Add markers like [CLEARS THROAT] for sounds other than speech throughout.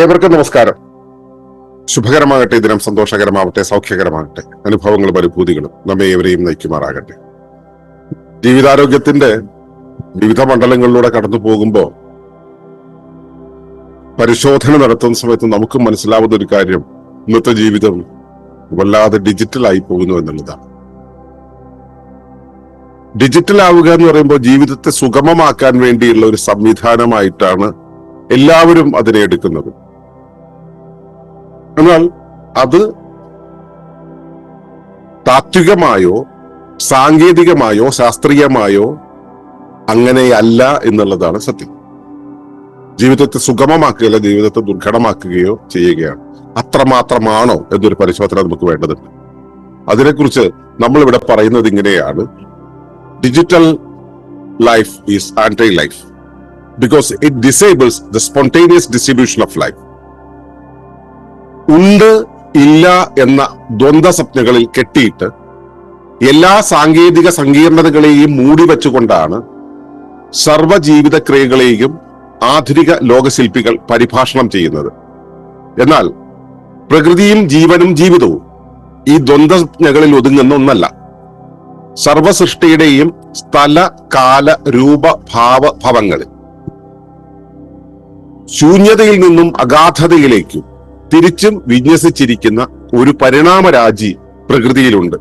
ഏവർക്കും നമസ്കാരം. ശുഭകരമാകട്ടെ ദിനം സന്തോഷകരമാവട്ടെ സൗഖ്യകരമാകട്ടെ. അനുഭവങ്ങളും അനുഭൂതികളും നമ്മെ ഏവരെയും നയിക്കുമാറാകട്ടെ. ജീവിതാരോഗ്യത്തിന്റെ വിവിധ മണ്ഡലങ്ങളിലൂടെ കടന്നു പോകുമ്പോൾ പരിശോധന നടത്തുന്ന സമയത്ത് നമുക്ക് മനസ്സിലാവുന്ന ഒരു കാര്യം ഇന്നത്തെ ജീവിതം വല്ലാതെ ഡിജിറ്റൽ ആയി പോകുന്നു എന്നുള്ളതാണ്. ഡിജിറ്റൽ ആവുക എന്ന് പറയുമ്പോൾ ജീവിതത്തെ സുഗമമാക്കാൻ വേണ്ടിയുള്ള ഒരു സംവിധാനമായിട്ടാണ് എല്ലാവരും അതിനെ എടുക്കുന്നത്. എന്നാൽ അത് താത്വികമായോ സാങ്കേതികമായോ ശാസ്ത്രീയമായോ അങ്ങനെയല്ല എന്നുള്ളതാണ് സത്യം. ജീവിതത്തെ സുഗമമാക്കുകയല്ല ജീവിതത്തെ ദുർഘടമാക്കുകയോ ചെയ്യുകയാണ്. അത്രമാത്രമാണോ എന്നൊരു പരിശോധന നമുക്ക് വേണ്ടതുണ്ട്. അതിനെക്കുറിച്ച് നമ്മൾ ഇവിടെ പറയുന്നത് ഇങ്ങനെയാണ്. Digital life is anti life because it disables the spontaneous distribution of life ഉണ്ട് ഇല്ല എന്ന ദ്വന്ദ് സ്വപ്നങ്ങളിൽ കെട്ടിയിട്ട് എല്ലാ സാങ്കേതിക സങ്കീർണതകളെയും മൂടി വെച്ചുകൊണ്ടാണ് സർവജീവിത ക്രിയകളെയും ആധുനിക ലോകശില്പികൾ പരിഭാഷണം ചെയ്യുന്നത്. എന്നാൽ പ്രകൃതിയും ജീവനും ജീവിതവും ഈ ദ്വന്ദ്വജ്ഞകളിൽ ഒതുങ്ങുന്ന ഒന്നല്ല. സർവസൃഷ്ടിയുടെയും സ്ഥല കാല രൂപ ഭാവ ഭവങ്ങളിൽ ശൂന്യതയിൽ നിന്നും അഗാധതയിലേക്കും തിരിച്ചും വിന്യസിച്ചിരിക്കുന്ന ഒരു പരിണാമ രാജി പ്രകൃതിയിലുണ്ട്.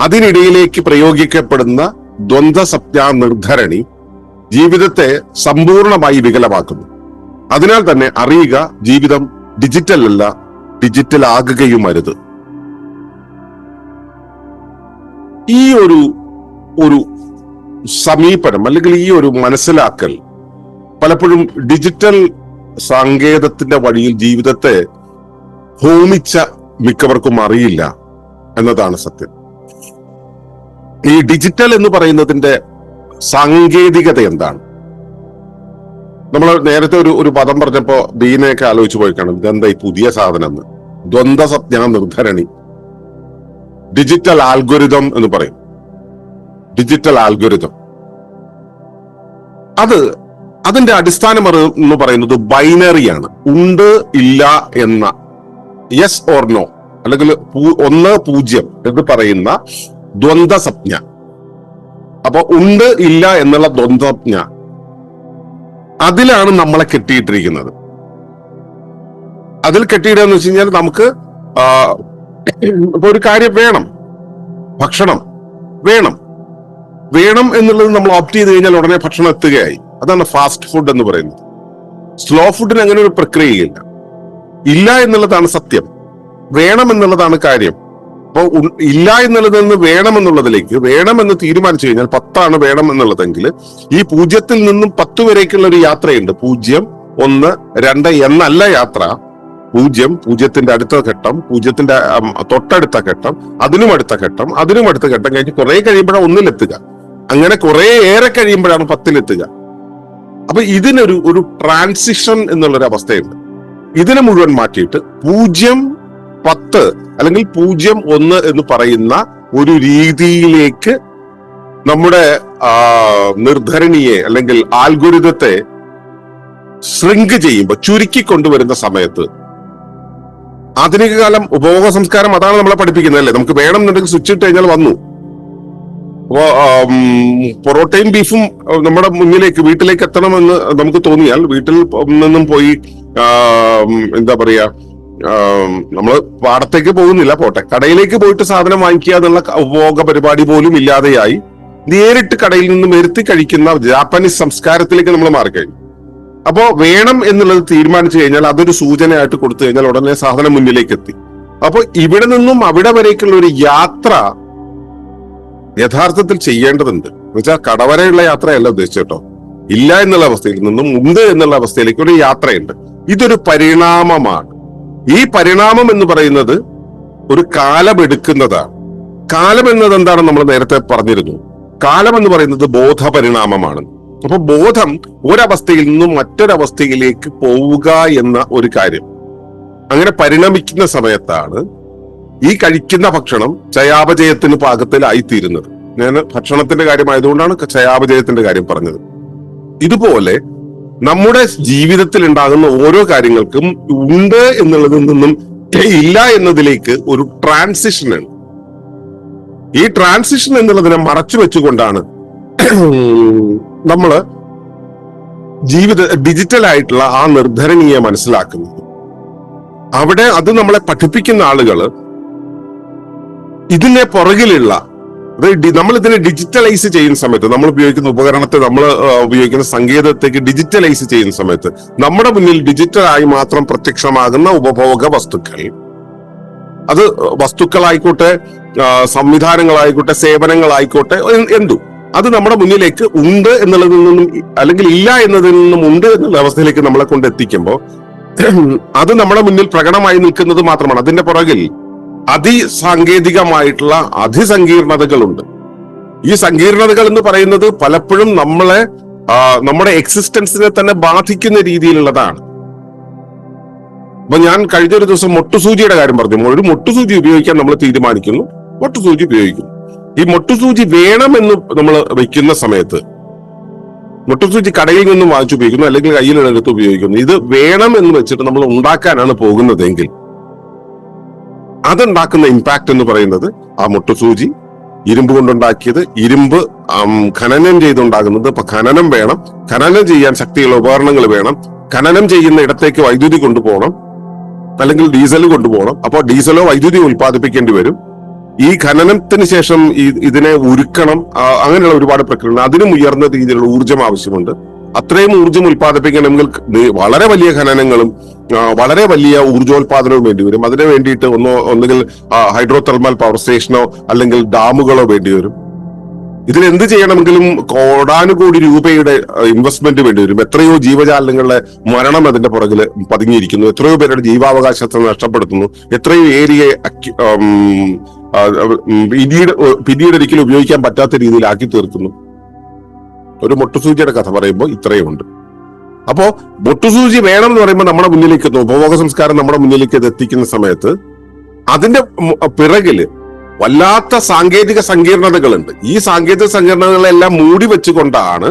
അതിനിടയിലേക്ക് പ്രയോഗിക്കപ്പെടുന്ന ദ്വന്ദ്വസപ്ന നിർധരണി ജീവിതത്തെ സമ്പൂർണമായി വികലമാക്കുന്നു. അതിനാൽ തന്നെ അറിയുക ജീവിതം ഡിജിറ്റൽ അല്ല ഡിജിറ്റൽ ആകുകയും അരുത് ഈ ഒരു ഒരു സമീപനം അല്ലെങ്കിൽ ഈ ഒരു മനസ്സിലാക്കൽ പലപ്പോഴും ഡിജിറ്റൽ സാങ്കേതത്തിന്റെ വഴിയിൽ ജീവിതത്തെ ഹോമിച്ച മിക്കവർക്കും അറിയില്ല എന്നതാണ് സത്യം. ഈ ഡിജിറ്റൽ എന്ന് പറയുന്നതിന്റെ സാങ്കേതികത എന്താണ്? നമ്മൾ നേരത്തെ ഒരു ഒരു പദം പറഞ്ഞപ്പോ ബീനയൊക്കെ ആലോചിച്ച് പോയി കാണും. ഇതെന്താ ഈ പുതിയ സാധനം എന്ന് ദ്വന്ദ്വ സത്യ നിർദ്ധരണി. ഡിജിറ്റൽ ആൽഗുരിതം എന്ന് പറയും. Digital algorithm. അത് അതിന്റെ അടിസ്ഥാനം എന്ന് പറയുന്നത് ബൈനറിയാണ്. ഉണ്ട് ഇല്ല എന്ന യെസ് ഓർ നോ അല്ലെങ്കിൽ ഒന്ന് പൂജ്യം എന്ന് പറയുന്ന ദ്വന്ദ് സംജ്ഞ അപ്പൊ ഉണ്ട് ഇല്ല എന്നുള്ള ദ്വന്ദ്വജ്ഞ അതിലാണ് നമ്മളെ കെട്ടിയിട്ടിരിക്കുന്നത്. അതിൽ കെട്ടിയിടുക എന്ന് വെച്ച് കഴിഞ്ഞാൽ നമുക്ക് ഒരു കാര്യം വേണം. ഭക്ഷണം വേണം. വേണം എന്നുള്ളത് നമ്മൾ ഓപ്റ്റ് ചെയ്ത് കഴിഞ്ഞാൽ ഉടനെ ഭക്ഷണം എത്തുകയായി. അതാണ് ഫാസ്റ്റ് ഫുഡ് എന്ന് പറയുന്നത്. സ്ലോ ഫുഡിന് അങ്ങനെ ഒരു പ്രക്രിയയില്ല. ഇല്ല എന്നുള്ളതാണ് സത്യം. വേണം എന്നുള്ളതാണ് കാര്യം. അപ്പോൾ ഇല്ല എന്നുള്ളതിൽ നിന്ന് വേണം എന്നുള്ളതിലേക്ക് വേണമെന്ന് തീരുമാനിച്ചു കഴിഞ്ഞാൽ പത്താണ് വേണം എന്നുള്ളതെങ്കിൽ ഈ പൂജ്യത്തിൽ നിന്നും പത്ത് വരേക്കുള്ള ഒരു യാത്രയുണ്ട്. പൂജ്യം ഒന്ന് രണ്ട് എന്നല്ല യാത്ര. പൂജ്യം പൂജ്യത്തിന്റെ അടുത്ത ഘട്ടം പൂജ്യത്തിന്റെ തൊട്ടടുത്ത ഘട്ടം അതിനും അടുത്ത ഘട്ടം അതിനും അടുത്ത ഘട്ടം കഴിഞ്ഞ് കുറെ കഴിയുമ്പോഴാണ് ഒന്നിലെത്തുക. അങ്ങനെ കുറെ ഏറെ കഴിയുമ്പോഴാണ് പത്തിലെത്തുക. അപ്പൊ ഇതിനൊരു ഒരു ട്രാൻസിഷൻ എന്നുള്ളൊരു അവസ്ഥയുണ്ട് ഇതിനെ മുഴുവൻ മാറ്റിയിട്ട് പൂജ്യം പത്ത് അല്ലെങ്കിൽ പൂജ്യം ഒന്ന് എന്ന് പറയുന്ന ഒരു രീതിയിലേക്ക് നമ്മുടെ നിർധരണിയെ അല്ലെങ്കിൽ ആൽഗുരിതത്തെ ശൃങ്ക് ചെയ്യുമ്പോൾ ചുരുക്കി കൊണ്ടുവരുന്ന സമയത്ത് ആധുനിക കാലം ഉപഭോഗ സംസ്കാരം അതാണ് നമ്മളെ പഠിപ്പിക്കുന്നത് അല്ലേ? നമുക്ക് വേണം എന്നുണ്ടെങ്കിൽ സ്വിച്ച് ഇട്ട് കഴിഞ്ഞാൽ വന്നു. അപ്പോ പൊറോട്ടയും ബീഫും നമ്മുടെ മുന്നിലേക്ക് വീട്ടിലേക്ക് എത്തണമെന്ന് നമുക്ക് തോന്നിയാൽ വീട്ടിൽ നിന്നും പോയി എന്താ പറയാ? നമ്മൾ പാടത്തേക്ക് പോകുന്നില്ല പോട്ടെ. കടയിലേക്ക് പോയിട്ട് സാധനം വാങ്ങിക്കുക എന്നുള്ള ഉപഭോഗ പരിപാടി പോലും ഇല്ലാതെയായി നേരിട്ട് കടയിൽ നിന്നും വരുത്തി കഴിക്കുന്ന ജാപ്പനീസ് സംസ്കാരത്തിലേക്ക് നമ്മൾ മാറിക്കഴിഞ്ഞു. അപ്പോ വേണം എന്നുള്ളത് തീരുമാനിച്ചു കഴിഞ്ഞാൽ അതൊരു സൂചനയായിട്ട് കൊടുത്തു കഴിഞ്ഞാൽ ഉടനെ സാധനം മുന്നിലേക്ക് എത്തി. അപ്പോൾ ഇവിടെ നിന്നും അവിടെ വരേക്കുള്ള ഒരു യാത്ര യഥാർത്ഥത്തിൽ ചെയ്യേണ്ടതുണ്ട്. എന്നുവെച്ചാൽ കടവരെയുള്ള യാത്രയല്ല ഉദ്ദേശിച്ചോ ഇല്ല എന്നുള്ള അവസ്ഥയിൽ നിന്നും ഉണ്ട് എന്നുള്ള അവസ്ഥയിലേക്ക് ഒരു യാത്രയുണ്ട്. ഇതൊരു പരിണാമമാണ്. ഈ പരിണാമം എന്ന് പറയുന്നത് ഒരു കാലമെടുക്കുന്നതാണ് കാലം എന്നത് എന്താണെന്ന് നമ്മൾ നേരത്തെ പറഞ്ഞിരുന്നു. കാലം എന്ന് പറയുന്നത് ബോധപരിണാമമാണ്. അപ്പൊ ബോധം ഒരവസ്ഥയിൽ നിന്നും മറ്റൊരവസ്ഥയിലേക്ക് പോവുക എന്ന ഒരു കാര്യം. അങ്ങനെ പരിണമിക്കുന്ന സമയത്താണ് ഈ കഴിക്കുന്ന ഭക്ഷണം ചയാപചയത്തിന് പാകത്തിലായിത്തീരുന്നത്. ഞാൻ ഭക്ഷണത്തിന്റെ കാര്യമായതുകൊണ്ടാണ് ചയാപചയത്തിന്റെ കാര്യം പറഞ്ഞത്. ഇതുപോലെ നമ്മുടെ ജീവിതത്തിൽ ഉണ്ടാകുന്ന ഓരോ കാര്യങ്ങൾക്കും ഉണ്ട് എന്നുള്ളതിൽ നിന്നും ഇല്ല എന്നതിലേക്ക് ഒരു ട്രാൻസിഷൻ ആണ്. ഈ ട്രാൻസിഷൻ എന്നുള്ളതിനെ മറച്ചു വെച്ചുകൊണ്ടാണ് [CLEARS THROAT] നമ്മൾ ജീവിത ഡിജിറ്റൽ ആയിട്ടുള്ള ആ നിർധരണീയെ മനസ്സിലാക്കുന്നത്. അവിടെ അത് നമ്മളെ പഠിപ്പിക്കുന്ന ആളുകൾ ഇതിന്റെ പുറകിലുള്ള നമ്മൾ ഇതിനെ ഡിജിറ്റലൈസ് ചെയ്യുന്ന സമയത്ത് നമ്മൾ ഉപയോഗിക്കുന്ന ഉപകരണത്തെ നമ്മൾ ഉപയോഗിക്കുന്ന സങ്കേതത്തേക്ക് ഡിജിറ്റലൈസ് ചെയ്യുന്ന സമയത്ത് നമ്മുടെ മുന്നിൽ ഡിജിറ്റലായി മാത്രം പ്രത്യക്ഷമാകുന്ന ഉപഭോഗ വസ്തുക്കൾ. അത് വസ്തുക്കളായിക്കോട്ടെ സംവിധാനങ്ങളായിക്കോട്ടെ സേവനങ്ങളായിക്കോട്ടെ എന്തു. അത് നമ്മുടെ മുന്നിലേക്ക് ഉണ്ട് എന്നുള്ളതിൽ നിന്നും അല്ലെങ്കിൽ ഇല്ല എന്നതിൽ നിന്നും ഉണ്ട് എന്നുള്ള അവസ്ഥയിലേക്ക് നമ്മളെ കൊണ്ട് എത്തിക്കുമ്പോൾ അത് നമ്മുടെ മുന്നിൽ പ്രകടമായി നിൽക്കുന്നത് മാത്രമാണ്. അതിന്റെ പുറകിൽ അതിസാങ്കേതികമായിട്ടുള്ള അതിസങ്കീർണതകളുണ്ട്. ഈ സങ്കീർണതകൾ എന്ന് പറയുന്നത് പലപ്പോഴും നമ്മളെ നമ്മുടെ എക്സിസ്റ്റൻസിനെ തന്നെ ബാധിക്കുന്ന രീതിയിലുള്ളതാണ്. അപ്പൊ ഞാൻ കഴിഞ്ഞ ഒരു ദിവസം മൊട്ടുസൂചിയുടെ കാര്യം പറഞ്ഞു. ഒരു മൊട്ടുസൂചി ഉപയോഗിക്കാൻ നമ്മൾ തീരുമാനിക്കുന്നു. മൊട്ടുസൂചി ഉപയോഗിക്കുന്നു. ഈ മൊട്ടുസൂചി വേണമെന്ന് നമ്മൾ വെക്കുന്ന സമയത്ത് മൊട്ടുസൂചി കടയിൽ നിന്നും വാങ്ങിച്ചു ഉപയോഗിക്കുന്നു അല്ലെങ്കിൽ കയ്യിലെടുത്ത് ഉപയോഗിക്കുന്നു. ഇത് വേണം എന്ന് വെച്ചിട്ട് നമ്മൾ ഉണ്ടാക്കാനാണ് പോകുന്നതെങ്കിൽ അതുണ്ടാക്കുന്ന ഇമ്പാക്ട് എന്ന് പറയുന്നത് ആ മുട്ടുസൂചി ഇരുമ്പ് കൊണ്ടുണ്ടാക്കിയത് ഇരുമ്പ് ഖനനം ചെയ്തുണ്ടാകുന്നത്. അപ്പൊ ഖനനം വേണം. ഖനനം ചെയ്യാൻ ശക്തിയുള്ള ഉപകരണങ്ങൾ വേണം. ഖനനം ചെയ്യുന്ന ഇടത്തേക്ക് വൈദ്യുതി കൊണ്ടുപോകണം. അല്ലെങ്കിൽ ഡീസൽ കൊണ്ടുപോകണം. അപ്പോൾ ഡീസലോ വൈദ്യുതി ഉൽപ്പാദിപ്പിക്കേണ്ടി വരും. ഈ ഖനനത്തിന് ശേഷം ഇതിനെ ഉരുക്കണം. അങ്ങനെയുള്ള ഒരുപാട് പ്രക്രിയ അതിനും ഉയർന്ന രീതിയിലുള്ള ഊർജം ആവശ്യമുണ്ട്. അത്രയും ഊർജം ഉൽപ്പാദിപ്പിക്കണമെങ്കിൽ വളരെ വലിയ ഖനനങ്ങളും വളരെ വലിയ ഊർജോത്പാദനവും വേണ്ടി വരും അതിനു വേണ്ടിയിട്ട് ഒന്നോ ഒന്നുകിൽ ഹൈഡ്രോ തെർമൽ പവർ സ്റ്റേഷനോ അല്ലെങ്കിൽ ഡാമുകളോ വേണ്ടി വരും ഇതിൽ എന്ത് ചെയ്യണമെങ്കിലും കോടാനുകോടി രൂപയുടെ ഇൻവെസ്റ്റ്മെന്റ് വേണ്ടി വരും എത്രയോ ജീവജാലങ്ങളുടെ മരണം അതിന്റെ പുറകിൽ പതുങ്ങിയിരിക്കുന്നു എത്രയോ പേരുടെ ജീവാവകാശത്തെ നഷ്ടപ്പെടുത്തുന്നു. എത്രയോ ഏരിയയെ പിന്നീട് പിന്നീട് ഒരിക്കലും ഉപയോഗിക്കാൻ പറ്റാത്ത രീതിയിലാക്കി തീർക്കുന്നു. ഒരു മൊട്ടുസൂചിയുടെ കഥ പറയുമ്പോൾ ഇത്രയും ഉണ്ട് അപ്പോ മുട്ടുസൂചി വേണം എന്ന് പറയുമ്പോൾ നമ്മുടെ മുന്നിലേക്ക് എത്തുന്നു ഉപഭോഗ സംസ്കാരം നമ്മുടെ മുന്നിലേക്ക് എത്തിക്കുന്ന സമയത്ത് അതിന്റെ പിറകിൽ വല്ലാത്ത സാങ്കേതിക സങ്കീർണതകളുണ്ട്. ഈ സാങ്കേതിക സങ്കീർണതകളെല്ലാം മൂടി വെച്ചുകൊണ്ടാണ്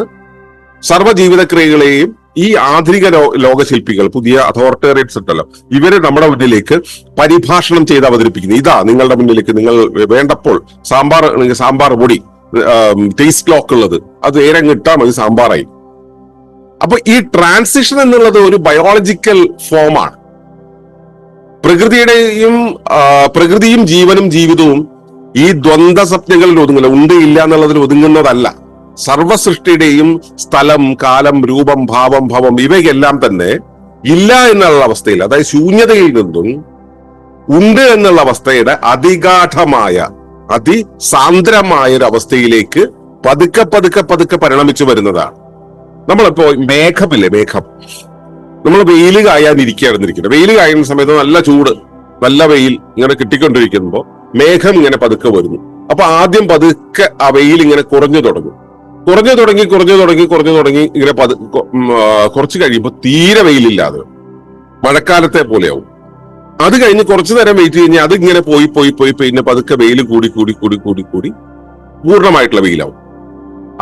സർവജീവിതക്രിയകളെയും ഈ ആധുനിക ലോകശില്പികൾ പുതിയ അതോറിറ്റേറിയറ്റ്സ് ഉണ്ടല്ലോ ഇവർ നമ്മുടെ മുന്നിലേക്ക് പരിഭാഷണം ചെയ്ത് അവതരിപ്പിക്കുന്നു. ഇതാ നിങ്ങളുടെ മുന്നിലേക്ക് നിങ്ങൾ വേണ്ടപ്പോൾ സാമ്പാർ സാമ്പാർ പൊടി ടേസ്റ്റ് ലോക്ക് ഉള്ളത്. അത് ഏരങ്ങിട്ടാ മതി സാമ്പാറായി. അപ്പൊ ഈ ട്രാൻസിഷൻ എന്നുള്ളത് ഒരു ബയോളജിക്കൽ ഫോമാണ് പ്രകൃതിയുടെയും പ്രകൃതിയും ജീവനും ജീവിതവും ഈ ദ്വന്ദ് സ്വപ്നങ്ങളിൽ ഒതുങ്ങില്ല ഉണ്ട് ഇല്ല എന്നുള്ളതിൽ ഒതുങ്ങുന്നതല്ല. സർവസൃഷ്ടിയുടെയും സ്ഥലം കാലം രൂപം ഭാവം ഭവം ഇവയെല്ലാം തന്നെ ഇല്ല എന്നുള്ള അവസ്ഥയിൽ അതായത് ശൂന്യതയിൽ നിന്നും ഉണ്ട് എന്നുള്ള അവസ്ഥയുടെ അതിഗാഠമായ അതിസാന്ദ്രമായ ഒരു അവസ്ഥയിലേക്ക് പതുക്കെ പതുക്കെ പതുക്കെ പരിണമിച്ചു വരുന്നതാണ്. നമ്മളിപ്പോ മേഘമില്ലേ മേഘം നമ്മൾ വെയിൽ കായാനിരിക്കുകയാണെന്നിരിക്കുന്നത് വെയിൽ കായുന്ന സമയത്ത് നല്ല ചൂട് നല്ല വെയിൽ ഇങ്ങനെ കിട്ടിക്കൊണ്ടിരിക്കുമ്പോ മേഘം ഇങ്ങനെ പതുക്കെ വരുന്നു. അപ്പൊ ആദ്യം പതുക്കെ ആ വെയിൽ ഇങ്ങനെ കുറഞ്ഞു തുടങ്ങും. കുറഞ്ഞു തുടങ്ങി കുറഞ്ഞു തുടങ്ങി കുറഞ്ഞു തുടങ്ങി ഇങ്ങനെ പതു കുറച്ച് കഴിയുമ്പോൾ തീരെ വെയിലില്ലാതെ. മഴക്കാലത്തെ പോലെയാവും. അത് കഴിഞ്ഞ് കുറച്ചു നേരം വെയിറ്റ് കഴിഞ്ഞാൽ ഇങ്ങനെ പോയി പോയി പോയി പിന്നെ പതുക്കെ വെയിൽ കൂടി കൂടി കൂടി കൂടി കൂടി പൂർണമായിട്ടുള്ള വെയിലാവും.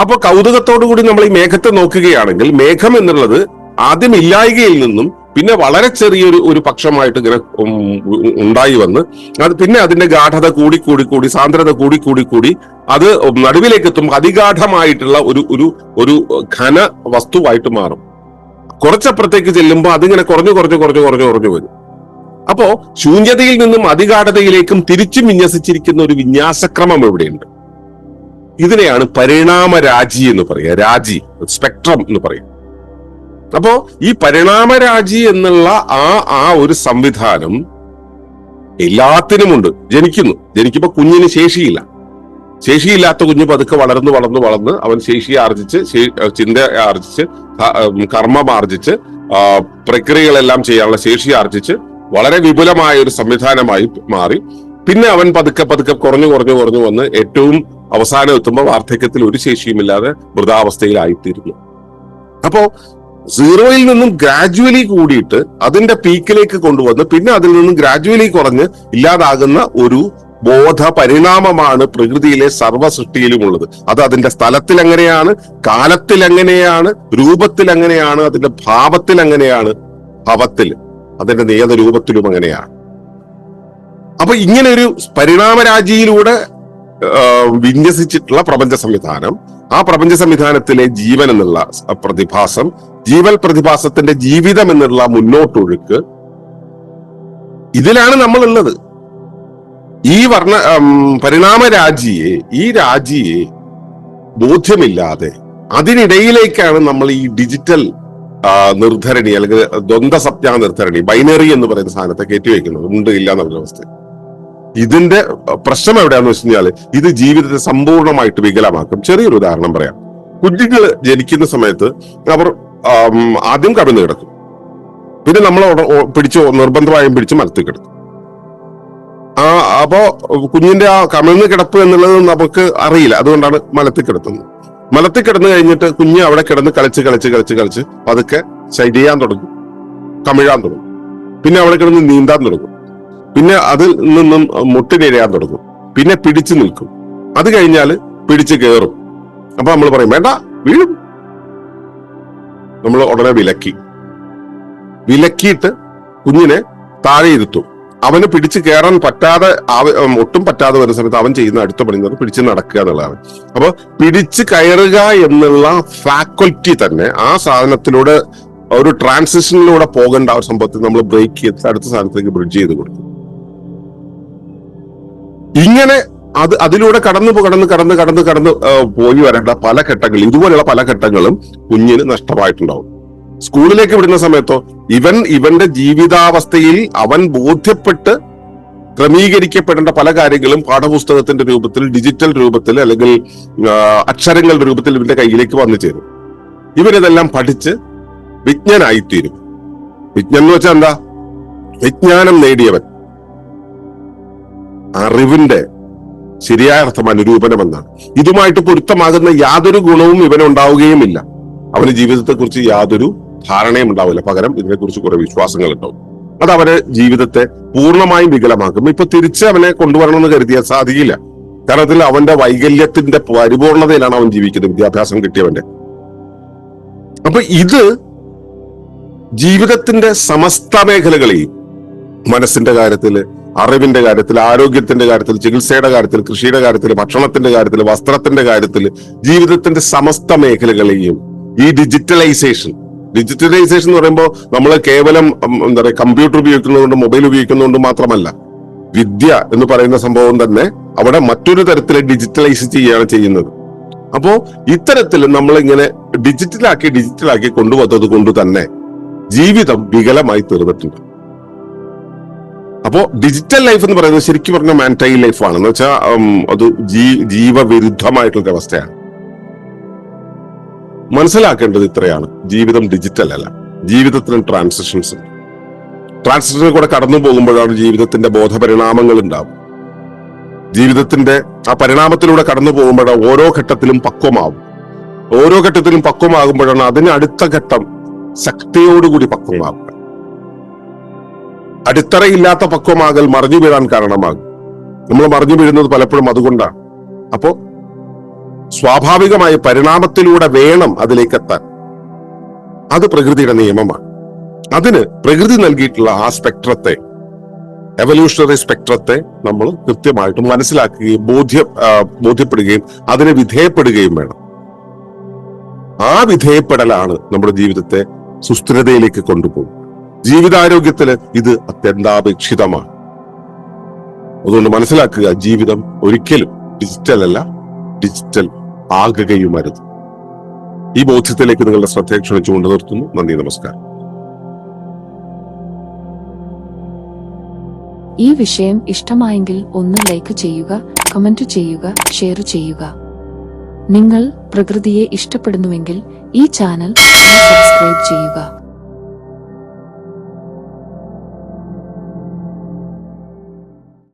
അപ്പൊ കൗതുകത്തോടു കൂടി നമ്മൾ ഈ മേഘത്തെ നോക്കുകയാണെങ്കിൽ മേഘം എന്നുള്ളത് ആദ്യം ഇല്ലായികയിൽ നിന്നും പിന്നെ വളരെ ചെറിയൊരു ഒരു പക്ഷമായിട്ട് ഇങ്ങനെ ഉണ്ടായി വന്ന് അത് പിന്നെ അതിന്റെ ഗാഠത കൂടി കൂടി കൂടി സാന്ദ്രത കൂടി കൂടി കൂടി അത് നടുവിലേക്ക് എത്തുമ്പോൾ അതിഗാഠമായിട്ടുള്ള ഒരു ഒരു ഒരു ഘന വസ്തുവായിട്ട് മാറും. കുറച്ചപ്പുറത്തേക്ക് ചെല്ലുമ്പോൾ അതിങ്ങനെ കുറഞ്ഞു കുറഞ്ഞു കുറഞ്ഞു കുറഞ്ഞു കുറഞ്ഞു വരും. അപ്പോ ശൂന്യതയിൽ നിന്നും അതിഗാഠതയിലേക്കും തിരിച്ചും വിന്യസിച്ചിരിക്കുന്ന ഒരു വിന്യാസക്രമം ഇവിടെയുണ്ട് ഇതിനെയാണ് പരിണാമ രാജി എന്ന് പറയുക. രാജി സ്പെക്ട്രം എന്ന് പറയും അപ്പോ ഈ പരിണാമരാജി എന്നുള്ള ആ ആ ഒരു സംവിധാനം എല്ലാത്തിനുമുണ്ട്. ജനിക്കുന്നു. ജനിക്കുമ്പോ കുഞ്ഞിന് ശേഷിയില്ല. ശേഷിയില്ലാത്ത കുഞ്ഞ് പതുക്കെ വളർന്ന് വളർന്ന് വളർന്ന് അവൻ ശേഷി ആർജിച്ച് ചിന്ത ആർജിച്ച് കർമ്മം ആർജിച്ച് പ്രക്രിയകളെല്ലാം ചെയ്യാനുള്ള ശേഷി ആർജിച്ച് വളരെ വിപുലമായ ഒരു സംവിധാനമായി മാറി. പിന്നെ അവൻ പതുക്കെ പതുക്കെ കുറഞ്ഞു കുറഞ്ഞു കുറഞ്ഞു വന്ന് ഏറ്റവും അവസാനം എത്തുമ്പോൾ വാർദ്ധക്യത്തിൽ ഒരു ശേഷിയുമില്ലാതെ വൃതാവസ്ഥയിലായിത്തീരുന്നു. അപ്പോ സീറോയിൽ നിന്നും ഗ്രാജുവലി കൂടിയിട്ട് അതിന്റെ പീക്കിലേക്ക് കൊണ്ടുവന്ന് പിന്നെ അതിൽ നിന്നും ഗ്രാജുവലി കുറഞ്ഞ് ഇല്ലാതാകുന്ന ഒരു ബോധ പരിണാമമാണ് പ്രകൃതിയിലെ സർവ സൃഷ്ടിയിലുമുള്ളത് അത് അതിന്റെ സ്ഥലത്തിൽ എങ്ങനെയാണ് കാലത്തിൽ എങ്ങനെയാണ് രൂപത്തിൽ എങ്ങനെയാണ് അതിന്റെ ഭാവത്തിൽ എങ്ങനെയാണ് ഭവത്തിൽ അതിന്റെ നിയത രൂപത്തിലും അങ്ങനെയാണ്. അപ്പൊ ഇങ്ങനെ ഒരു പരിണാമരാജിയിലൂടെ വിന്യസിച്ചിട്ടുള്ള പ്രപഞ്ച സംവിധാനം. ആ പ്രപഞ്ച സംവിധാനത്തിലെ ജീവൻ എന്നുള്ള പ്രതിഭാസം ജീവൽ പ്രതിഭാസത്തിന്റെ ജീവിതം എന്നുള്ള മുന്നോട്ടൊഴുക്ക് ഇതിലാണ് നമ്മൾ ഉള്ളത് ഈ വർണ പരിണാമ രാജിയെ ഈ രാജിയെ ബോധ്യമില്ലാതെ അതിനിടയിലേക്കാണ് നമ്മൾ ഈ ഡിജിറ്റൽ നിർദ്ധരണി അല്ലെങ്കിൽ ദ്വന്ദ് നിർദ്ധരണി ബൈനറി എന്ന് പറയുന്ന സാധനത്തെ കയറ്റിവെക്കുന്നത് ഉണ്ട് ഇല്ല എന്നുള്ള അവസ്ഥ ഇതിന്റെ പ്രശ്നം എവിടെയാന്ന് വെച്ച് കഴിഞ്ഞാൽ ഇത് ജീവിതത്തെ സമ്പൂർണമായിട്ട് വികലമാക്കും. ചെറിയൊരു ഉദാഹരണം പറയാം. കുഞ്ഞുങ്ങൾ ജനിക്കുന്ന സമയത്ത് അവർ ആദ്യം കവിന്ന് കിടക്കും. പിന്നെ നമ്മൾ പിടിച്ച് നിർബന്ധമായും പിടിച്ച് മരത്തിൽ കിടക്കും. ആ അപ്പോ കുഞ്ഞിന്റെ ആ കമിഴ്ന്ന് കിടപ്പ് എന്നുള്ളത് നമുക്ക് അറിയില്ല. അതുകൊണ്ടാണ് മലത്തിൽ കിടത്തുന്നത്. മലത്തിൽ കിടന്നു കഴിഞ്ഞിട്ട് കുഞ്ഞ് അവിടെ കിടന്ന് കളിച്ച് കളിച്ച് കളിച്ച് കളിച്ച് അതൊക്കെ ശരിയാൻ തുടങ്ങും. കമിഴാൻ തുടങ്ങും. പിന്നെ അവിടെ കിടന്ന് നീന്താൻ തുടങ്ങും. പിന്നെ അതിൽ നിന്നും മുട്ടിനിഴയാൻ തുടങ്ങും. പിന്നെ പിടിച്ചു നിൽക്കും. അത് കഴിഞ്ഞാൽ പിടിച്ചു കയറും അപ്പൊ നമ്മൾ പറയും വേണ്ട വീഴും. നമ്മൾ ഉടനെ വിലക്കി. വിലക്കിയിട്ട് കുഞ്ഞിനെ താഴെ ഇരുത്തും. അവന് പിടിച്ചു കയറാൻ പറ്റാതെ ഒട്ടും പറ്റാതെ വരുന്ന സമയത്ത് അവൻ ചെയ്യുന്ന അടുത്ത പണി എന്ന് പിടിച്ച് നടക്കുക എന്നുള്ളതാണ്. അപ്പൊ പിടിച്ച് കയറുക എന്നുള്ള ഫാക്കൽറ്റി തന്നെ ആ സാധനത്തിലൂടെ ഒരു ട്രാൻസിഷനിലൂടെ പോകേണ്ട ആ സംഭവത്തിൽ നമ്മൾ ബ്രേക്ക് ചെയ്ത് അടുത്ത സാധനത്തിലേക്ക് ബ്രിഡ്ജ് ചെയ്ത് കൊടുക്കും. ഇങ്ങനെ അത് അതിലൂടെ കടന്നു കടന്ന് കടന്ന് കടന്ന് കടന്ന് പോയി വരേണ്ട പല ഘട്ടങ്ങളും ഇതുപോലെയുള്ള പല ഘട്ടങ്ങളും കുഞ്ഞിന് നഷ്ടമായിട്ടുണ്ടാവും. സ്കൂളിലേക്ക് വിടുന്ന സമയത്തോ ഇവൻ ഇവന്റെ ജീവിതാവസ്ഥയിൽ അവൻ ബോധ്യപ്പെട്ട് ക്രമീകരിക്കപ്പെടേണ്ട പല കാര്യങ്ങളും പാഠപുസ്തകത്തിന്റെ രൂപത്തിൽ ഡിജിറ്റൽ രൂപത്തിൽ അല്ലെങ്കിൽ അക്ഷരങ്ങളുടെ രൂപത്തിൽ ഇവന്റെ കയ്യിലേക്ക് വന്നു ചേരും. ഇവരിതെല്ലാം പഠിച്ച് വിജ്ഞനായിത്തീരും. വിജ്ഞൻ എന്ന് വെച്ചാൽ എന്താ? വിജ്ഞാനം നേടിയവൻ. അറിവിന്റെ ശരിയായ അർത്ഥം അനുരൂപനം എന്നാണ്. ഇതുമായിട്ട് പൊരുത്തമാകുന്ന യാതൊരു ഗുണവും ഇവനുണ്ടാവുകയുമില്ല അവന് ജീവിതത്തെക്കുറിച്ച് യാതൊരു ധാരണയും ഉണ്ടാവില്ല. പകരം ഇതിനെക്കുറിച്ച് കുറെ വിശ്വാസങ്ങൾ ഉണ്ടാവും അത് അവരെ ജീവിതത്തെ പൂർണമായും വികലമാക്കും. ഇപ്പൊ തിരിച്ച് അവനെ കൊണ്ടുവരണമെന്ന് കരുതിയാൽ സാധിക്കില്ല. കാരണത്തിൽ അവന്റെ വൈകല്യത്തിന്റെ പരിപൂർണതയിലാണ് അവൻ ജീവിക്കുന്നത്. വിദ്യാഭ്യാസം കിട്ടിയവന്റെ. അപ്പൊ ഇത് ജീവിതത്തിന്റെ സമസ്ത മേഖലകളെയും മനസ്സിന്റെ കാര്യത്തിൽ അറിവിന്റെ കാര്യത്തിൽ ആരോഗ്യത്തിന്റെ കാര്യത്തിൽ ചികിത്സയുടെ കാര്യത്തിൽ കൃഷിയുടെ കാര്യത്തിൽ ഭക്ഷണത്തിന്റെ കാര്യത്തിൽ വസ്ത്രത്തിന്റെ കാര്യത്തിൽ ജീവിതത്തിന്റെ സമസ്ത മേഖലകളെയും ഈ ഡിജിറ്റലൈസേഷൻ ഡിജിറ്റലൈസേഷൻ എന്ന് പറയുമ്പോൾ നമ്മൾ കേവലം എന്താ പറയുക കമ്പ്യൂട്ടർ ഉപയോഗിക്കുന്നതുകൊണ്ട് മൊബൈൽ ഉപയോഗിക്കുന്നതുകൊണ്ട് മാത്രമല്ല വിദ്യ എന്ന് പറയുന്ന സംഭവം തന്നെ അവിടെ മറ്റൊരു തരത്തിൽ ഡിജിറ്റലൈസ് ചെയ്യുകയാണ് ചെയ്യുന്നത്. അപ്പോ ഇത്തരത്തിൽ നമ്മൾ ഇങ്ങനെ ഡിജിറ്റലാക്കി ഡിജിറ്റലാക്കി കൊണ്ടുവന്നത് കൊണ്ട് തന്നെ ജീവിതം വികലമായി തീർന്നിട്ടുണ്ട്. അപ്പോ ഡിജിറ്റൽ ലൈഫ് എന്ന് പറയുന്നത് ശരിക്കും പറഞ്ഞ മാന്റൈൽ ലൈഫാണ് എന്ന് വെച്ചാൽ അത് ജീ ജീവവിരുദ്ധമായിട്ടുള്ള അവസ്ഥയാണ്. മനസ്സിലാക്കേണ്ടത് ഇത്രയാണ്. ജീവിതം ഡിജിറ്റൽ അല്ല. ജീവിതത്തിനും ട്രാൻസിഷൻസ് ഉണ്ട്. കൂടെ കടന്നു പോകുമ്പോഴാണ് ജീവിതത്തിന്റെ ബോധപരിണാമങ്ങൾ ഉണ്ടാവും ജീവിതത്തിന്റെ ആ പരിണാമത്തിലൂടെ കടന്നു പോകുമ്പോഴാണ് ഓരോ ഘട്ടത്തിലും പക്വമാവും ഓരോ ഘട്ടത്തിലും പക്വമാകുമ്പോഴാണ് അതിന് അടുത്ത ഘട്ടം ശക്തിയോടുകൂടി പക്വമാകുക അടിത്തറയില്ലാത്ത പക്വമാകൽ മറിഞ്ഞു വീഴാൻ കാരണമാകും. നമ്മൾ മറിഞ്ഞു വീഴുന്നത് പലപ്പോഴും അതുകൊണ്ടാണ്. അപ്പോ സ്വാഭാവികമായ പരിണാമത്തിലൂടെ വേണം അതിലേക്ക് എത്താൻ. അത് പ്രകൃതിയുടെ നിയമമാണ്. അതിന് പ്രകൃതി നൽകിയിട്ടുള്ള ആ സ്പെക്ട്രത്തെ എവല്യൂഷണറി സ്പെക്ട്രത്തെ നമ്മൾ കൃത്യമായിട്ട് മനസ്സിലാക്കുകയും ബോധ്യ ബോധ്യപ്പെടുകയും അതിന് വിധേയപ്പെടുകയും വേണം. ആ വിധേയപ്പെടലാണ് നമ്മുടെ ജീവിതത്തെ സുസ്ഥിരതയിലേക്ക് കൊണ്ടുപോകും ജീവിതാരോഗ്യത്തിന് ഇത് അത്യന്താപേക്ഷിതമാണ്. അതുകൊണ്ട് മനസ്സിലാക്കുക ജീവിതം ഒരിക്കലും ഡിജിറ്റൽ അല്ല ഡിജിറ്റൽ ആകുകയുമരുത്. ഈ ബോധ്യത്തിലേക്ക് നിങ്ങളുടെ ശ്രദ്ധയെ ക്ഷണിച്ചുകൊണ്ട് നിർത്തുന്നു. നന്ദി നമസ്കാരം. ഈ വിഷയം ഇഷ്ടമായെങ്കിൽ ഒന്ന് ലൈക്ക് ചെയ്യുക കമന്റ് ചെയ്യുക ഷെയർ ചെയ്യുക. നിങ്ങൾ പ്രകൃതിയെ ഇഷ്ടപ്പെടുന്നുവെങ്കിൽ ഈ ചാനൽ സബ്സ്ക്രൈബ് ചെയ്യുക.